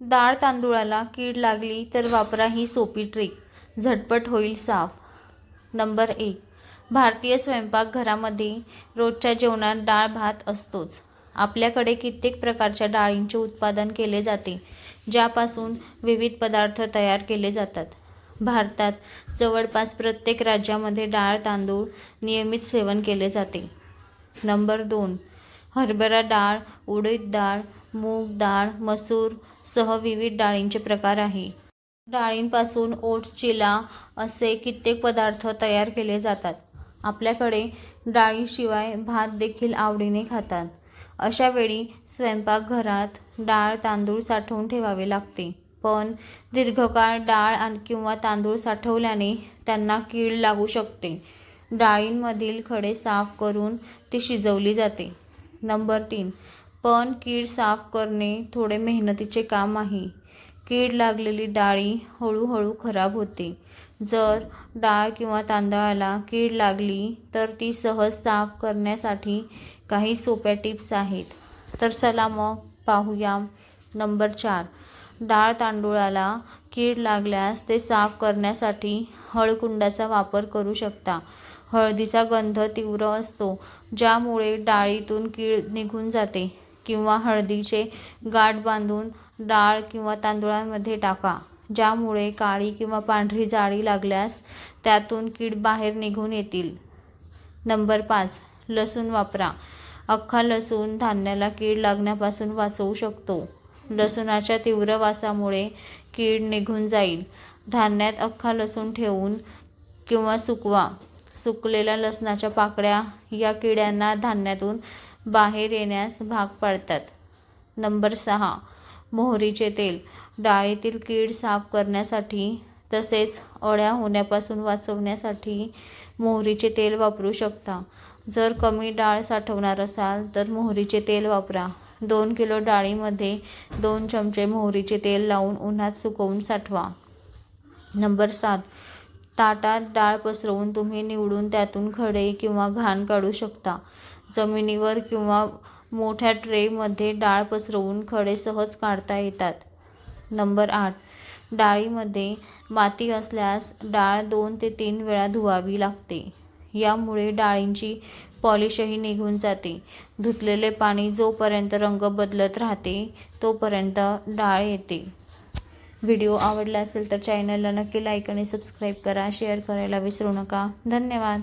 डाळ तांदूळाला कीड लागली तर वापरा ही सोपी ट्रिक. झटपट होईल साफ. नंबर एक. भारतीय स्वयंपाकघरामध्ये रोजच्या जेवणात डाळ भात असतोच. आपल्याकडे कित्येक प्रकारच्या डाळींचे उत्पादन केले जाते ज्यापासून विविध पदार्थ तयार केले जातात. भारतात जवळपास प्रत्येक राज्यामध्ये डाळ तांदूळ नियमित सेवन केले जाते. नंबर दोन. हरभरा डाळ उडीद डाळ मूग डाळ मसूर सह विविध डाळींचे प्रकार आहे. डाळींपासून ओट्स चिला असे कित्येक पदार्थ तयार केले जातात. आपल्याकडे डाळीशिवाय भात देखील आवडीने खातात. अशा वेळी स्वयंपाकघरात डाळ तांदूळ साठवून ठेवावे लागते. पण दीर्घकाळ डाळ किंवा तांदूळ साठवल्याने त्यांना कीड लागू शकते. डाळींमधील खडे साफ करून ती शिजवली जाते. नंबर तीन. पण कीड साफ करणे थोडे मेहनतीचे काम आहे. कीड लागलेली डाळी हळूहळू खराब होते. जर डाळ किंवा तांदळाला कीड लागली तर ती सहज साफ करण्यासाठी काही सोप्या टिप्स आहेत. तर चला मग पाहूया नंबर चार. डाळ तांदूळाला कीड लागल्यास ते साफ करण्यासाठी हळकुंडाचा वापर करू शकता. हळदीचा गंध तीव्र असतो ज्यामुळे डाळीतून कीड निघून जाते. किंवा हळदीचे गाठ बांधून डाळ किंवा तांदूळामध्ये टाका ज्यामुळे काळी किंवा पांढरी जाळी लागल्यास त्यातून कीड बाहेर निघून येतील. नंबर पाच लसूण वापरा. अख्खा लसूण धान्याला कीड लागण्यापासून वाचवू शकतो. लसूणाच्या तीव्र वासामुळे कीड निघून जाईल. धान्यात अख्खा लसूण ठेवून किंवा सुकवा. सुकलेल्या लसणाच्या पाकळ्या या किड्यांना धान्यातून बाहेर येण्यास भाग पाडतात. नंबर सहा. मोहरीचे तेल. डाळीतील कीड साफ करण्यासाठी तसेच अळ्या होण्यापासून वाचवण्यासाठी मोहरीचे तेल वापरू शकता. जर कमी डाळ साठवणार असाल तर मोहरीचे तेल वापरा. दोन किलो डाळीमध्ये दोन चमचे मोहरीचे तेल लावून उन्हात सुकवून साठवा. नंबर सात. ताटात डाळ पसरवून तुम्ही निवडून त्यातून खडे किंवा घाण काढू शकता. जमिनीवर किंवा मोठ्या ट्रेमध्ये डाळ पसरवून खडे सहज काढता येतात. नंबर आठ. डाळीमध्ये माती असल्यास डाळ दोन ते तीन वेळा धुवावी लागते. यामुळे डाळींची पॉलिशही निघून जाते. धुतलेले पाणी जोपर्यंत रंग बदलत राहते तोपर्यंत डाळ येते. व्हिडिओ आवडला असेल तर चॅनलला नक्की लाईक आणि सबस्क्राईब करा. शेअर करायला विसरू नका. धन्यवाद.